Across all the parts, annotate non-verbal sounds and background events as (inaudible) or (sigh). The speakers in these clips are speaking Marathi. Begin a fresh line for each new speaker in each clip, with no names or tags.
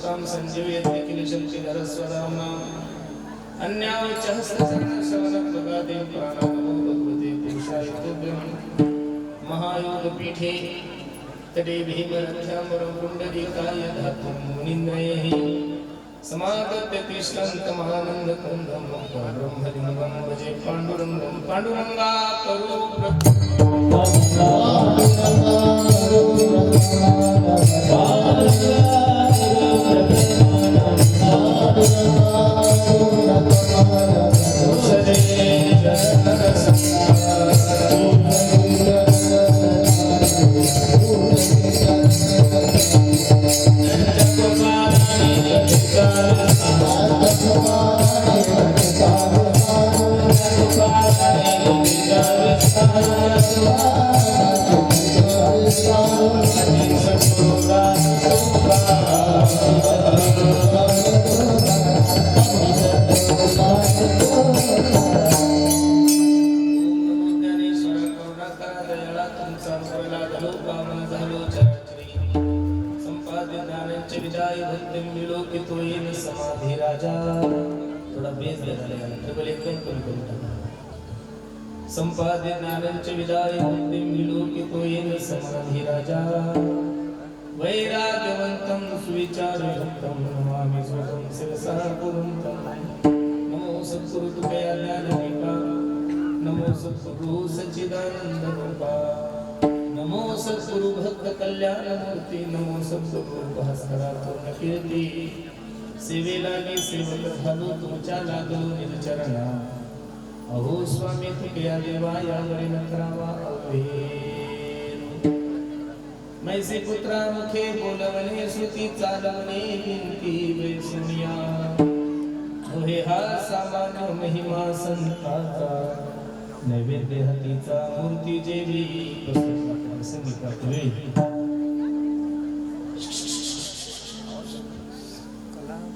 निमां प्रसुतां संजीवयति किल शक्तिधर स्वदाम्नां अन्यावच हस्तचरण श्रवण प्रगादेव भगवते पुरुषाय महायोगपीठे तटे भीमरथ्यामरं पुण्डरीकाय धातुं मुनीन्द्रैः समागत्य तिष्ठन्तमानन्दकन्दं ब्रह्मलिङ्गं भजे पाण्डुरङ्गं पाण्डुरङ्गा करो संपादित नारंच विदाय मुक्तिं समाधि राजा। वैराग्यवंतम सुविचार युक्तम नमामि सुखं सिरसा गुरुं तं नमो सत्कुरुतुकया ज्ञानपिका नमो सत्कुरु सच्चिदानन्दरूपा नमो सत्गुरु भक्त कल्याण मूर्ति। नमो सत्कुरु सहस्रातुर्णकीर्ति सेवेलागी सेवक भलो तुमच्या लागलो निज चरणा अहो स्वामी या देवा यावरी नकरावा अवेरू मैसे पुत्रा मुखे बोलवणे श्रुती चालवणे विनती वैष्णया ओहे हा सामान्य महिमा संताचा. नैवेद्य हतीचा मूर्ती जेवी संगीतात वेळी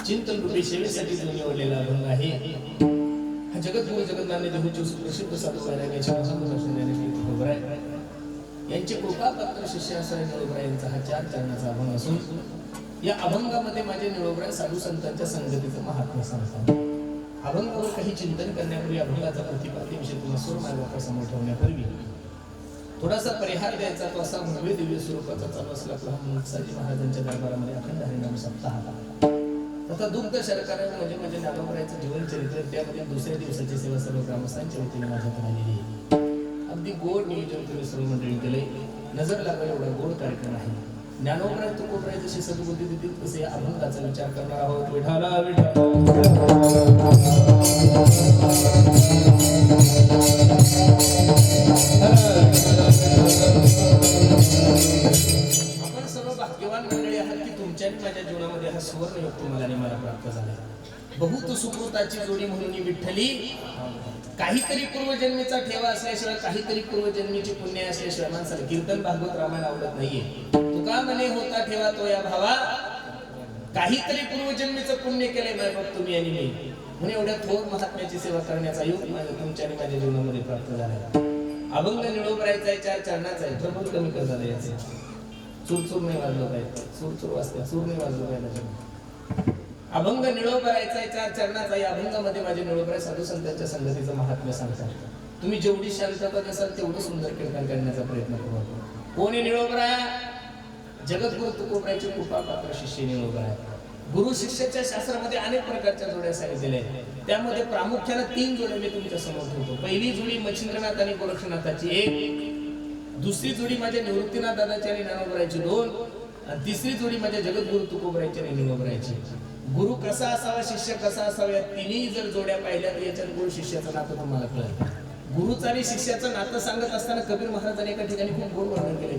चिंतन रूपी सेवेसाठी जो निवडलेला अभंग आहे हा जगद्गुरु जगन्नाथ देहूचे सुप्रसिद्ध साधू महाराजांचे महासंत यांचे कृपापात्र शिष्य असणारे निळोबरा यांचा हा चार चरणाचा अभंग असून या अभंगामध्ये माझे निळोबराय साधू संतांच्या संगतीचं महात्म्य सांगतात. अभंगावर काही चिंतन करण्यापूर्वी अभंगाचा प्रतिपाती विषय तुम्हाला सूर मार्गाचा समोर ठेवण्यापूर्वी थोडासा परिहार द्यायचा तो असा भव्य दिव्य स्वरूपाचा चालू असला की हा महाराजांच्या दरबारामध्ये अखंड हरिनाम सप्ताह. आता दुग्ध शर्करा म्हणजे म्हणजे ज्ञानोबरायचं जीवन चरित्र त्यामध्ये दुसऱ्या दिवसाची सेवा सर्व ग्रामस्थांच्या वतीने माझ्याकडे आलेली अगदी गोड नियोजन तुम्ही सर्व मंडळी केले नजर लागला एवढा गोड कार्यक्रम आहे ज्ञानोबराय तुकोबराय जशी सद्बुद्धी देतील तसे अभंगाचा विचार करणार आहोत विठाला विठाला आहात माझ्या जीवनामध्ये हा सुवर्ण योग तुम्हाला मला प्राप्त झाला. बहुत सुकृताची जोडी म्हणून विठ्ठली. काहीतरी पूर्वजन्मीचा ठेवा असल्याशिवाय काहीतरी पूर्वजन्मीची पुण्य असल्याशिवाय माणसाला कीर्तन भागवत रामायण आवडत नाहीये. तुका मने होता ठेवा तो या भावा. काहीतरी पूर्वजन्मीचं पुण्य केलंय माय बाप तुम्ही आणि मी. म्हणून एवढ्या थोर महात्म्याची सेवा करण्याचा योग माझ्या तुमच्या आणि माझ्या जीवनामध्ये प्राप्त झाला अभंग निळोबरायचा आहे चार चरणाचा आहे. प्रबोध कमी कर झालं याचे चूर नाही वाजलं पाहिजे चूर वाजते चूर नाही वाजलं पाहिजे अभंग निळोबरायचा आहे चार चरणाचा या अभंगामध्ये माझे निळोबराय साधू संतांच्या संगतीचं महात्म्य सांगतात. तुम्ही जेवढी शांतता नसाल तेवढं सुंदर कीर्तन करण्याचा प्रयत्न करू आपण कोणी निळोबरा जगद्गुरु तुकोबरायचे कृपा पात्र शिष्य निळोबराय. गुरु शिष्याच्या शास्त्रामध्ये अनेक प्रकारच्या जोड्या सांगितलेल्या आहेत. त्यामध्ये प्रामुख्याने तीन जोड्या मी तुमच्यासमोर ठेवतो. पहिली जोडी मच्छिंद्रनाथ आणि गोरक्षनाथाची. एक दुसरी जोडी माझ्या निवृत्तीनाथ दादाची आणि ज्ञानोबरायची दोन आणि तिसरी जोडी माझ्या जगद्गुरु तुकोबरायची आणि गुरु कसा असावा शिष्य कसा असावा या तिन्ही जर जोड्या पाहिल्या तर याच्यात गुरु शिष्याचं नातं तुम्हाला कळलं. गुरुचं आणि शिष्याचं नातं सांगत असताना कबीर महाराजांनी एका ठिकाणी खूप गोड वर्णन केले.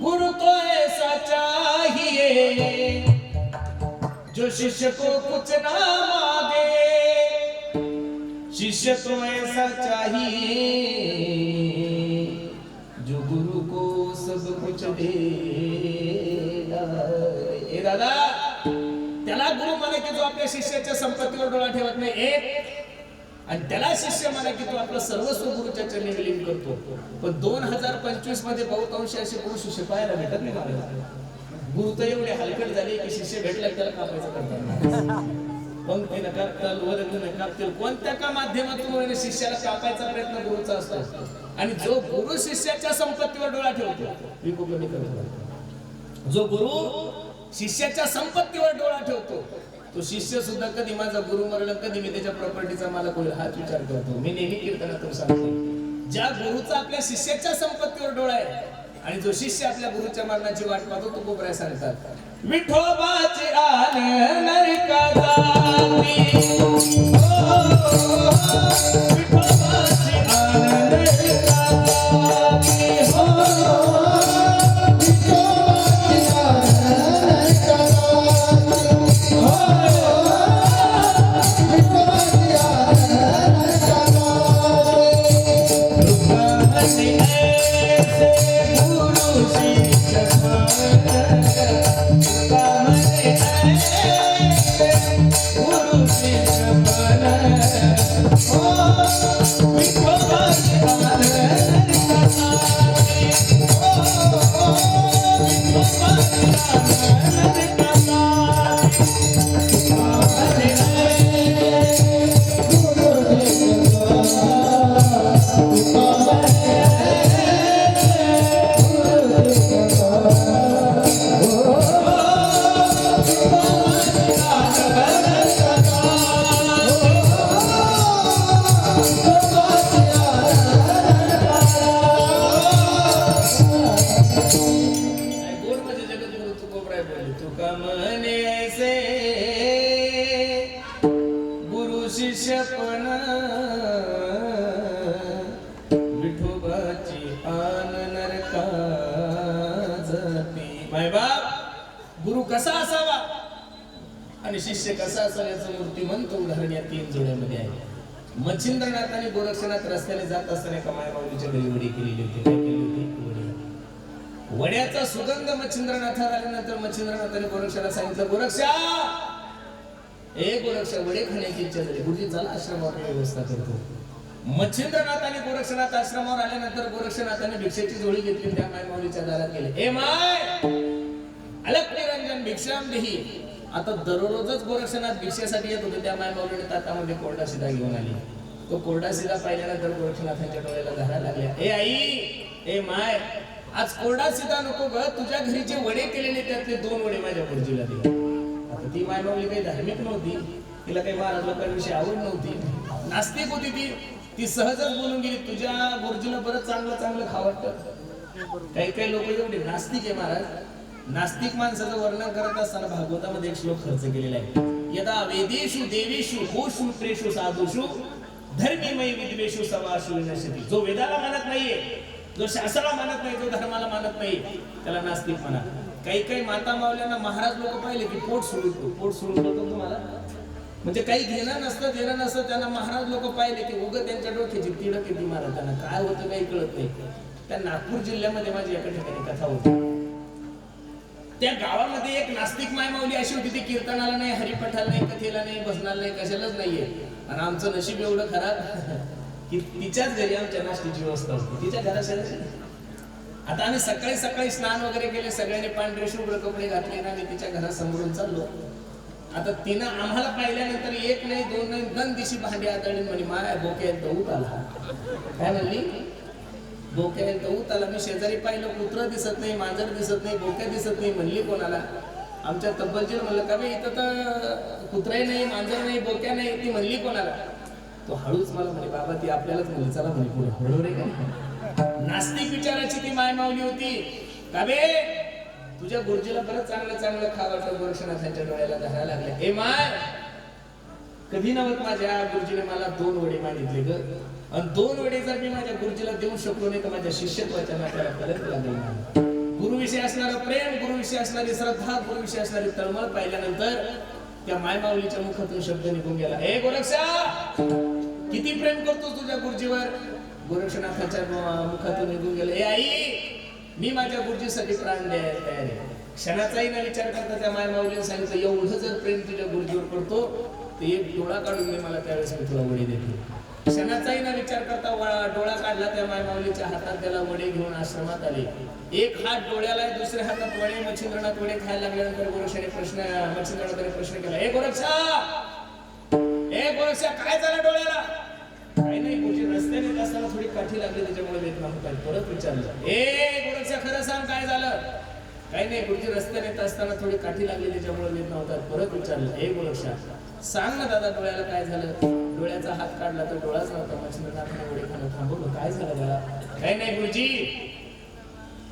गुरु तो ऐसा चाहिए जो शिष्य को कुछ ना मांगे। शिष्य तो ऐसा चाहिए ए दादा त्याला गुरु म्हणे की जो आपल्या शिष्याच्या संपत्तीवर डोळा ठेवत नाही एक आणि त्याला शिष्य म्हणा की तो आपलं सर्वस्व गुरुच्या चरणी विलीन करतो. पण दोन हजार पंचवीसमध्ये बहुतांश असे गुरु शिष्य पाहायला भेटत नाही मला गुरु तर एवढे हलकट झाले की शिष्य भेटला त्याला कापायचं करतात पंक्तीनं कापतील वर्गीनं कापतील कोणत्या का माध्यमातून शिष्याला कापायचा प्रयत्न गुरुचा असतो? आणि जो गुरु शिष्याच्या संपत्तीवर डोळा ठेवतो विकू कमी जो गुरु शिष्याच्या संपत्तीवर डोळा ठेवतो तो शिष्य सुद्धा कधी माझा गुरु मरण कधी मी त्याच्या प्रॉपर्टीचा मला कोणी हाच विचार करतो. मी नेहमी कीर्तनातून सांगतो ज्या गुरुचा आपल्या शिष्याच्या संपत्तीवर डोळा आहे आणि जो शिष्य आपल्या गुरुच्या मरणाची वाट पाहतो तो कोपऱ्या सांगतात विठोबाचे आन नरकाचा विठोबाचे मध्ये आहे. मच्छिंद्रनाथ आणि गोरक्षनाथ रस्त्याने जात असताना एका मायबाऊलीच्या घरी वडी केलेली होती काय केली होती? वड्याचा सुगंध मच्छिंद्रनाथात आल्यानंतर मच्छिंद्रनाथाने गोरक्षाला सांगितलं गोरक्षा! ए गोरक्षा वडे खाण्याची इच्छा झाली. गुरुजी चला आश्रमावर व्यवस्था करतो. मच्छिंद्रनाथ आणि गोरक्षनाथ आश्रमावर आल्यानंतर गोरक्षनाथाने भिक्षेची जोडी घेतली त्या माय माऊलीच्या दारात गेले. ए माय! अलक निरंजन भिक्षाम देही आता दररोजच गोरक्षनाथ भिक्षेसाठी येत होते त्या माय माऊलीने ताटामध्ये कोरडा सिधा घेऊन आली. तो कोरडा सिधा पाहिल्यानंतर गोरक्षनाथांच्या डोळ्याला धारा लागल्या ए आई! ए माय! आज कोरडा सिधा नको ग. तुझ्या घरी जे वडे केलेले त्यातले दोन वडे माझ्या गुरुजीला दे. आता ती माय माऊली काही धार्मिक नव्हती. तिला काही महाराज लोकांविषयी आवड नव्हती. नास्तिक होती ती. ती सहजच बोलून गेली तुझ्या गुरुजीला बरंच चांगलं चांगलं खावट काही काही लोक एवढे नास्तिक आहे महाराज. नास्तिक माणसाचं वर्णन करत असताना भागवतामध्ये एक श्लोक खर्च केलेला आहे. यदा वेदेशु देवेशु होषु प्रेषु साधुषु धर्मीमय विद्वेषु समाशु विनश्यति. जो वेदाला मानत नाहीये जो शास्त्राला मानत नाही जो धर्माला मानत नाही त्याला नास्तिक म्हणा. काही काही माता मावल्यांना महाराज लोक पाहिले की पोट सोडतो पोट सोडतो तुम्हाला? म्हणजे काही घेणं नसतं देणं नसतं त्यांना महाराज लोक पाहिले की उगं त्यांच्या डोक्याची तिडक येते त्यांना काय होतं काही कळत नाही. त्या नागपूर जिल्ह्यामध्ये माझी एका ठिकाणी कथा होती. त्या गावामध्ये एक नास्तिक मायमावली अशी होती ती कीर्तनाला नाही हरिपठाला नाही कथेला नाही भजनाला नाही कशालाच नाहीये. आणि आमचं नशीब एवढं खराब (laughs) की तिच्याच घरी आमच्या नाश्त्याची व्यवस्था होती. तिच्या घराशेजारी आता आम्ही सकाळी सकाळी स्नान वगैरे केले सगळ्यांनी पांढरे शुभ्र कपडे घातले आणि आम्ही तिच्या घरासमोरून चाललो. आता तिनं आम्हाला पाहिल्यानंतर एक नाही दोन नाही दोन दिवशी भांडी आदळली म्हणे माय बोके दौत आला. काय म्हणली? बोक्यात गहू त्याला मी शेजारी पाहिलं कुत्र दिसत नाही मांजर दिसत नाही बोक्या दिसत नाही म्हणली कोणाला? आमच्या तब्बलजीवर म्हणलं का बे इथं तर कुत्राही नाही मांजर नाही बोक्या नाही ती म्हणली कोणाला? तो हळूच मला म्हणे बाबा ती आपल्यालाच म्हणली चला म्हणे पुढे. बरोबर आहे का नास्तिक विचाराची ती माय मावली होती. का बे तुझ्या गुरुजीला बरंच चांगलं चांगलं खावाटं गोरक्षनाथांच्या डोळ्याला धरा लागल्या. ए माय! कधी नव्हत माझ्या गुरुजीने मला दोन वडे मागितले ग. आणि दोन वेळे जर मी माझ्या गुरुजीला देऊ शकलो नाही तर माझ्या शिष्यत्वाच्या नात्याला कलंक लागेल गुरुविषयी असणारं प्रेम गुरुविषयी असणारी श्रद्धा गुरुविषयी असणारी तळमळ पाहिल्यानंतर त्या मायमाऊलीच्या मुखातून शब्द निघून गेला. हे गोरक्षा! किती प्रेम करतो तुझ्या गुरुजीवर? गोरक्षनाथाच्या मुखातून निघून गेला. हे आई मी माझ्या गुरुजीसाठी प्राण द्यायला तयार आहे. क्षणाचाही ना विचार करता त्या मायमाऊलीने सांगितलं एवढं जर प्रेम तुझ्या गुरुजीवर करतो ते एक डोळा काढून मी मला त्यावेळेस मी तुला वडी देतो. क्षणाचाही न विचार करता डोळा काढला त्या माय माऊलीच्या हातात त्याला वडे घेऊन आश्रमात आले. एक हात डोळ्याला दुसऱ्या हातात वडे मच्छिंद्रनाथ वडे खायला लागल्यानंतर गोरक्षाने प्रश्न मच्छिंद्रनाथाने प्रश्न केला हे गोरक्षा! हे गोरक्षा काय झालं डोळ्याला? काही नाही गुरुजी रस्त्याने येत असताना थोडी काठी लागली त्याच्यामुळे देत होत परत विचारलं. ए गोरक्षा खरं सांग काय झालं? काही नाही गुरुजी रस्त्याने येत असताना थोडी काठी लागली त्याच्यामुळे देत नव्हता परत विचारलं. ए गोरक्षा सांग ना दादा डोळ्याला काय झालं? डोळ्याचा हात काढला तर डोळाच नव्हता मच्छिंद्रनाथाने खाणं थांबवलं काय झालं त्याला? काही नाही गुरुजी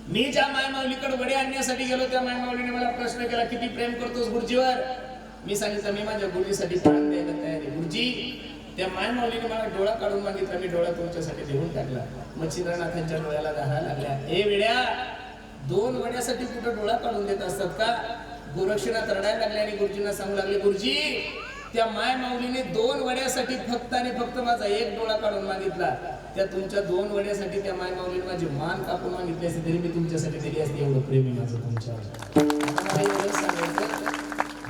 मी ज्या मायमावलीकडे वडे आणण्यासाठी गेलो त्या मायमावलीने मला प्रश्न केला किती प्रेम करतोस गुरुजीवर? मी सांगितलं मी माझ्या गुरुजीसाठी प्राण द्यायला तयार आहे. गुरुजी त्या मायमावलीने मला डोळा काढून मागितला मी डोळा तुमच्यासाठी देऊन टाकला. मच्छिंद्रनाथांच्या डोळ्याला धारा लागल्या. ए वेड्या दोन वड्यासाठी कुठं डोळा काढून देत असतात का? गोरक्षनाथ रडायला लागले आणि गुरुजींना सांगू लागले गुरुजी त्या माय माऊलीने दोन वड्यासाठी फक्त आणि फक्त माझा एक डोळा काढून मागितला. त्या तुमच्या दोन वड्यासाठी त्या माय माऊलीने माझी मान कापून मागितली असते तरी मी तुमच्यासाठी दिली असते. एवढं प्रेमी माझं तुमच्या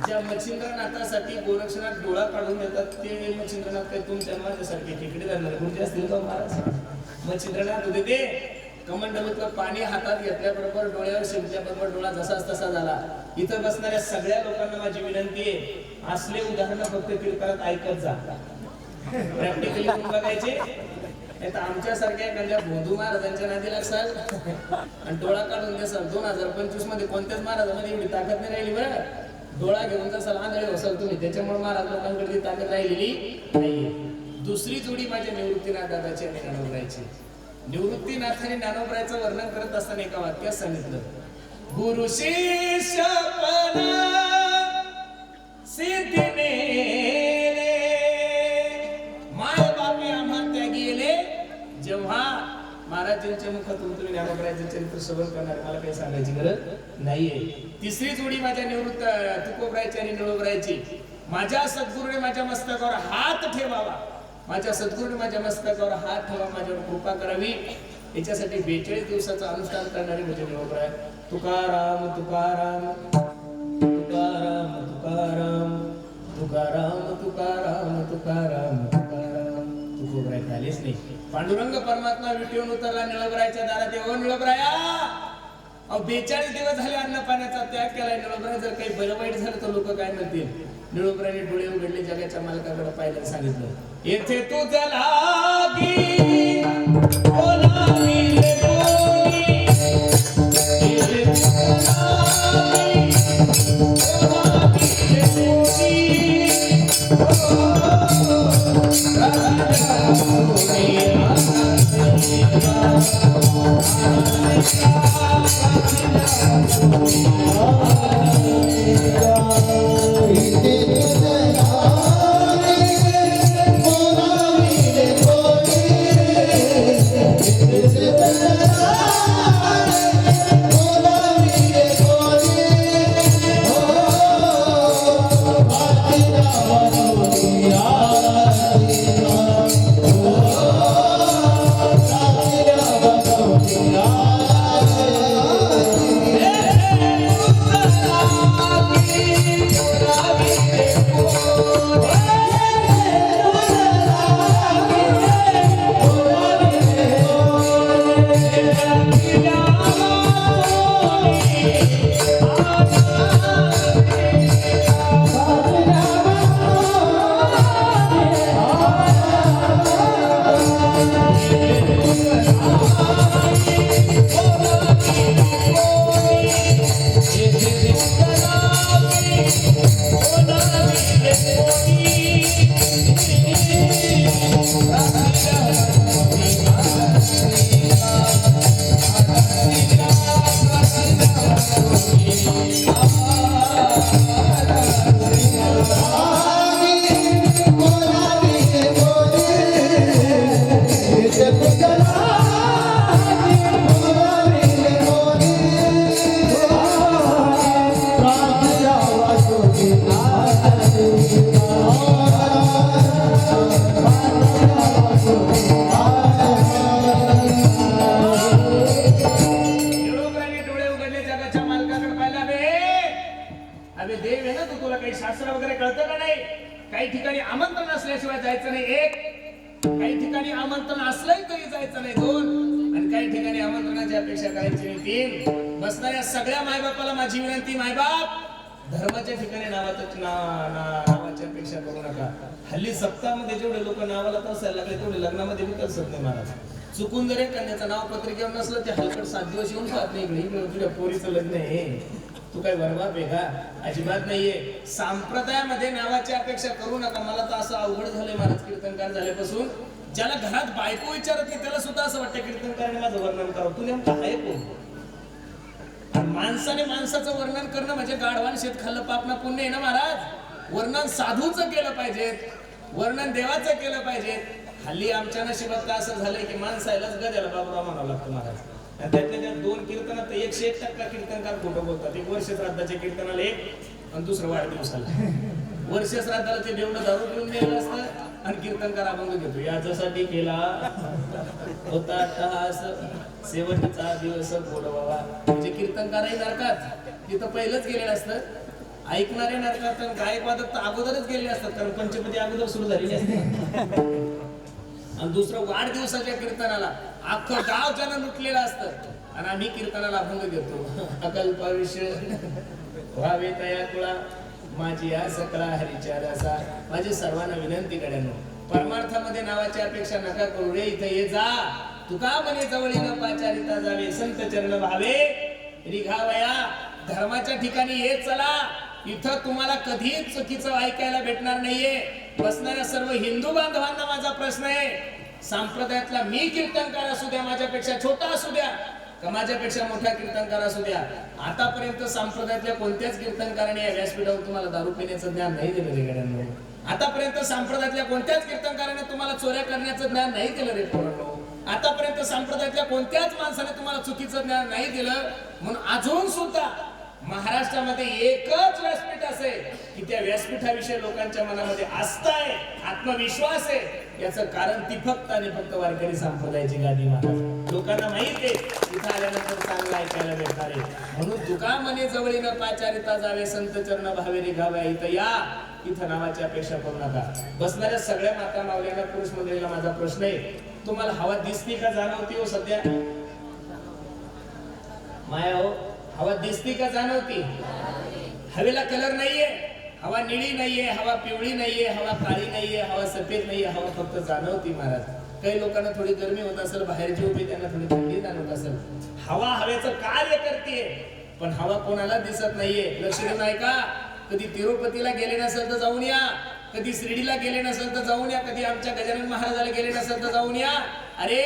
ज्या मच्छिंद्रनाथासाठी गोरक्षनाथ डोळा काढून देतात ते मच्छिंद्रनाथ काही तुमच्या माझ्यासारखे तिकडे जाणार गुरुजी असतील का महाराज? मच्छिंद्रनाथ होते ते. कमंडलूतलं पाणी हातात घेतल्याबरोबर डोळ्यावर शिंपल्याबरोबर डोळा जसाच तसा झाला. इथं बसणाऱ्या सगळ्या लोकांना माझी विनंती आहे. असले उदाहरण फक्त कीर्तनात ऐकत जा. प्रॅक्टिकली (laughs) बघायचे. नाही तर आमच्यासारख्या एखाद्या भोंदू महाराजांच्या नादी लागसाल आणि डोळा काढून देसाल दोन हजार पंचवीसमध्ये कोणत्याच महाराजामध्ये एवढी ताकद नाही राहिली बरं. डोळा घेऊन जसाल आंधळे होसाल तुम्ही त्याच्यामुळे महाराज लोकांकडे ती ताकद राहिलेली नाहीये. दुसरी जोडी माझ्या निवृत्तीनाथ दादाची आणि ज्ञानोबरायची. निवृत्तीनाथाने ज्ञानोबरायचं वर्णन करत असताना एका वाक्यात सांगितलं गुरु शिष्यपणा सिद्धीने माय बापी त्या गेले. जेव्हा महाराजांच्या मुखातून तुम्ही ज्ञानोबरायचं चरित्र श्रवण करणार मला काही सांगायची गरज नाहीये. तिसरी जोडी माझ्या निवृत्त तुकोबरायची आणि निळोबरायची. माझ्या सद्गुरूने माझ्या मस्तकावर हात ठेवावा. माझ्या सद्गुरूने माझ्या मस्तकावर हात ठेवा माझ्यावर कृपा करावी. याच्यासाठी बेचाळीस दिवसाचं अनुष्ठान करणारे म्हणजे निळोबराय. तुकाराम तुकाराम तुकाराम तुकाराम. तुकाराम तुकाराम तुकाराम तुकाराम. तुकोबराय झालेच नाही. पांडुरंग परमात्मा विटून उतरला निळबरायच्या दारात येऊन निळबराया अहो बेचाळीस दिवस झाले अन्न पाण्याचा त्याग केलाय. निळबराय जर काही बरं वाईट झालं तर लोक काय म्हणतील? निळबराने डोळे उघडले जगाच्या मालकाकडे पाहिलं सांगितलं येथे तू जलागी बोलाविले Oh अपेक्षा बसणाऱ्या सगळ्या मायबापाला माझी विनंती मायबाप धर्माच्या ठिकाणी नावाचं ना, पेक्षा नावाची अपेक्षा करू नका. हल्ली सप्ताहामध्ये जेवढे लोक नावाला तरसायला लागले तेवढे लग्नामध्ये बी तरसत नाही महाराज चुकून जर कन्याचं नाव पत्रिकेवर नसलं ते हलकट सात दिवस येऊन पाहत नाही. इकडे तुझ्या पोरीचं लग्न आहे. तू काय वरवा बेगा अजिबात नाहीये. संप्रदायामध्ये नावाची अपेक्षा करू नका. मला तर असं अवघड झालंय महाराज कीर्तनकार झाल्यापासून. ज्याला घरात बायको विचारत नाही त्याला सुद्धा असं वाटतं कीर्तनकाराने माझं वर्णन करावं. तू नेमका आहे कोण? माणसाने माणसाचं वर्णन करणं म्हणजे गाढवान शेत खाल्लं पापना पुण्य आहे ना महाराज? वर्णन साधूचं केलं पाहिजे. वर्णन देवाचं केलं पाहिजे. हल्ली आमच्या नशिबात का असं झालंय की माणसायलाच गद्याला बाबूराव म्हणावं लागतं महाराज. आणि त्यातल्या त्यात दोन कीर्तनात एकशे एक टक्का कीर्तनकार खोटं बोलतात. एक वर्ष श्राद्धाच्या कीर्तनाला एक आणि दुसरं वाढदिवसाला. वर्ष श्राद्धाला ते देवणं दारू पिऊन दिलेलं असतं. आणि कीर्तनकार अभंग घेतो. याच्यासाठी केला. होता तास शेवटचा दिवस बाबा. म्हणजे कीर्तनकारही नरकात तिथं पहिलंच गेलेलं असतं. ऐकणारे नरकात आणि गायकवादक तर अगोदरच गेले असतात कारण पंचपती अगोदर सुरू झालेली असते. आणि दुसरं वाढदिवसाच्या कीर्तनाला अख्खं गाव त्यानं लुटलेलं असतं. आणि आम्ही कीर्तनाला अभंग घेतो. अकल्पाविषय व्हावे तया कुळा. माझी या सकळा हरीच्या रसा माझी सर्वांना विनंती कड्यानो. परमार्थामध्ये नावाची अपेक्षा नका करू रे इथं ये जा. तुका म्हणे जवळी न पाचारिता जावे संत चरण व्हावे. रिघावया धर्माच्या ठिकाणी येत चला. इथं तुम्हाला कधीच चुकीचं ऐकायला भेटणार नाहीये. बसणाऱ्या सर्व हिंदू बांधवांना माझा प्रश्न आहे. संप्रदायातला मी कीर्तनकार असू द्या माझ्यापेक्षा छोटा असू द्या. का माझ्यापेक्षा मोठा कीर्तनकार असू द्या. आतापर्यंत संप्रदायातल्या कोणत्याच कीर्तनकाराने या व्यासपीठावर तुम्हाला दारू पिण्याचं ज्ञान नाही दिलं रे गड्यांनो. आतापर्यंत संप्रदायातल्या कोणत्याच कीर्तनकाराने तुम्हाला चोऱ्या करण्याचं ज्ञान नाही दिलं रे पोरांनो. आतापर्यंत संप्रदायातल्या कोणत्याच माणसाने तुम्हाला चुकीचं ज्ञान नाही दिलं. म्हणून अजून सुद्धा महाराष्ट्रामध्ये एकच व्यासपीठ असेल. की त्या व्यासपीठाविषयी लोकांच्या मनामध्ये आस्था आहे आत्मविश्वास आहे याचं कारण ती फक्त आणि फक्त वारकरी संप्रदायाची गादी महाराज लोकांना माहीत आहे इथं आल्यानंतर चांगलं ऐकायला भेटणार आहे. म्हणून तुका म्हणे जवळीनं पाचारिता जावे संत चरण भावे निघाव्या इथं या. इथं नावाची अपेक्षा करू नका. बसणाऱ्या सगळ्या माता मावल्यांना पुरुष मंडळीला माझा प्रश्न आहे तुम्हाला हवा दिसती का जाणवती हो सध्या? माया हो हवा दिसती का जाणवती? हवेला कलर नाहीये. हवा निळी नाहीये हवा पिवळी नाहीये हवा काळी नाहीये हवा सफेद नाहीये हवा फक्त जाणवती महाराज. काही लोकांना थोडी गरमी होत असेल बाहेरची उभी त्यांना थोडी थंडी जाणवत असेल. हवा हवेचं कार्य करते पण हवा कोणाला दिसत नाहीये. लक्ष देऊन ऐका कधी तिरुपतीला गेले नसेल तर जाऊन या. कधी शिर्डीला गेले नसेल तर जाऊन या. कधी आमच्या गजानन महाराजाला गेले नसेल तर जाऊन या. अरे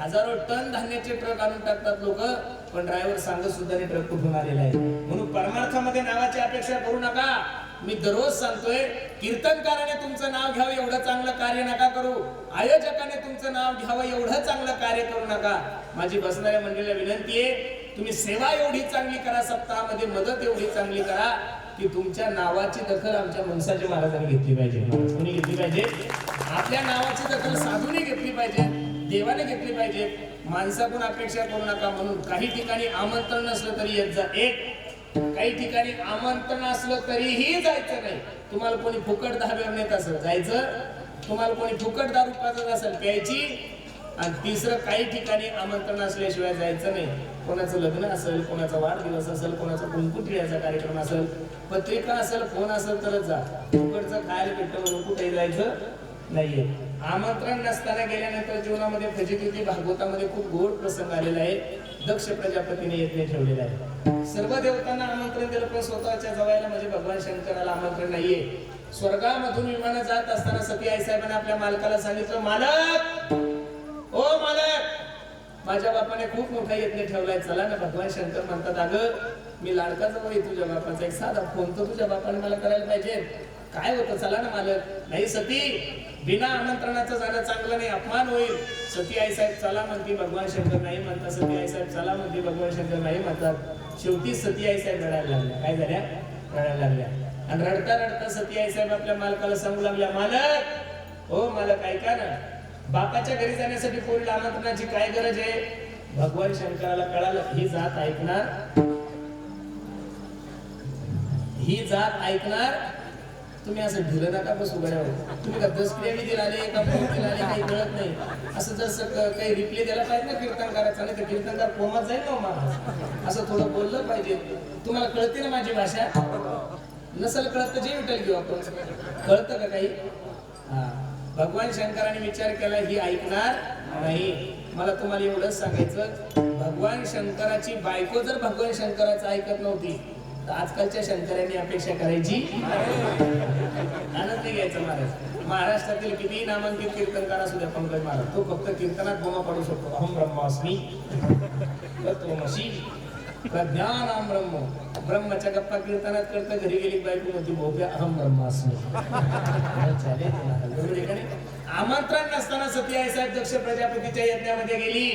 हजारो टन धान्याचे ट्रक आणून टाकतात लोक पण ड्रायव्हर सांगत सुद्धा ट्रक कुठून आलेला आहे. म्हणून परमार्थामध्ये नावाची अपेक्षा करू नका. मी दररोज सांगतोय कीर्तनकाराने तुमचं नाव घ्यावं एवढं चांगलं कार्य नका करू. आयोजकाने तुमचं नाव घ्यावं एवढं चांगलं कार्य करू नका. माझी बसणाऱ्या मंडळीला विनंती आहे तुम्ही सेवा एवढी चांगली करा सप्ताहामध्ये मदत एवढी चांगली करा की तुमच्या नावाची दखल आमच्या मनसाच्या महाराजांनी घेतली पाहिजे. कोणी घेतली पाहिजे? आपल्या नावाची दखल साधूने घेतली पाहिजे देवाने घेतली पाहिजे. माणसाकडून अपेक्षा करू नका म्हणून काही ठिकाणी आमंत्रण नसलं तरी येत जा एक काही ठिकाणी आमंत्रण असलं तरीही जायचं नाही. तुम्हाला कोणी फुकट दहाव्यावर नेत असेल जायचं? तुम्हाला कोणी फुकट दारू पाजत असेल प्यायची? आणि तिसरं काही ठिकाणी आमंत्रण असल्याशिवाय जायचं नाही. कोणाचं लग्न असेल कोणाचा वाढदिवस असेल कोणाचा कुंकुटिळ्याचा कार्यक्रम असेल पत्रिका असेल फोन असेल तरच जा. फुकटचं खायला भेटतं म्हणून कुठेही जायचं नाहीये. आमंत्रण नसताना गेल्यानंतर जीवनामध्ये फजिती भागवतामध्ये खूप गोड प्रसंग आलेला आहे. दक्ष प्रजापतीने यज्ञ ठेवलेला आहे. सर्व देवतांना आमंत्रण दिलं पण स्वतःच्या जवळला म्हणजे भगवान शंकराला आमंत्रण नाहीये. स्वर्गामधून विमान जात असताना सती आई साहेबांनी आपल्या मालकाला सांगितलं मालक! ओ मालक! माझ्या बापाने खूप मोठा यज्ञ ठेवलाय चला ना भगवान शंकर म्हणतात अगं मी लाडका जवळ तुझ्या बापाचा एक साधा फोन तर तुझ्या बापाने मला करायला पाहिजे. काय होतं? चला ना मालक. नाही सती बिना आमंत्रणाचं जाणं चांगलं नाही अपमान होईल. सती आई साहेब चला म्हणती भगवान शंकर नाही म्हणतात. सती आई साहेब चला म्हणती भगवान शंकर नाही म्हणतात. शेवटी सती आई साहेब रडायला लागल्या. काय झाल्या? रडायला लागल्या. आणि रडता रडता सती आई साहेब आपल्या मालकाला सांगू लागल्या मालक हो मालक ऐका ना. बापाच्या घरी जाण्यासाठी पोरीला आमंत्रणाची काय गरज आहे? भगवान शंकराला कळालं ही जात ऐकणार ही जात ऐकणार तुम्ही असं ढिलं नका बसू गड्यावर तुम्ही का दस क्रियावी दिलाले का फोन दिलाले काही कळत नाही. असं जसं काही रिप्ले द्यायला पाहिजे ना कीर्तनकाराचा नाही तर कीर्तनकार कोमात जाईल ना हो मला असं थोडं बोललं पाहिजे. तुम्हाला कळते ना माझी भाषा? नसेल कळत तर जे विटेल घेऊ आपण. कळतं का काही? हा. भगवान शंकराने विचार केला ही ऐकणार नाही. मला तुम्हाला एवढंच सांगायचं. भगवान शंकराची बायको जर भगवान शंकराचं ऐकत नव्हती आजकालच्या शंकरांनी अपेक्षा करायची आनंद घ्यायचा महाराज. महाराष्ट्रातील कितीही नामांकित कीर्तनकार असू द्या पंकज महाराज तो फक्त कीर्तनात गोमा पाडू शकतो. अहम ब्रह्मास्मी तत्वमसी प्रज्ञानाम ब्रह्म. ब्रह्माच्या गप्पा कीर्तनात करता घरी गेली बायको होती भोप्या अहम ब्रह्मास्मी. चालेल आमंत्रण नसताना सती आई साहेब दक्ष प्रजापतीच्या यज्ञामध्ये गेली.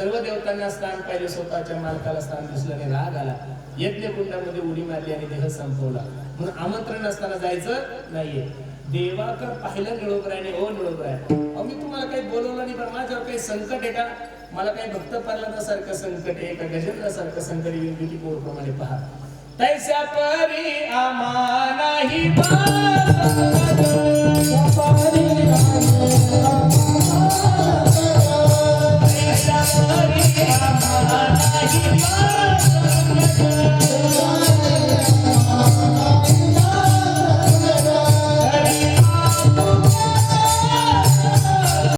सर्व देवतांना स्थान पाहिजे स्वतःच्या मालकाला स्थान दिसलं नाही राग आला. यज्ञकुंडामध्ये उडी मारली आणि देह संपवला. म्हणून आमंत्रण असताना जायचं नाहीये. देवाकडे पाहिलं निळोबरायने ओ निळोबराय. अहो मी तुम्हाला काही बोलवलं नाही पण माझ्यावर काही संकट आहे का? मला काही भक्त सारखं संकट आहे का? गजेंद्रासारखं संकट आहे? विधी प्रमाणे पहा. तैसा परी आम्हा नाही परी आम्हा नाही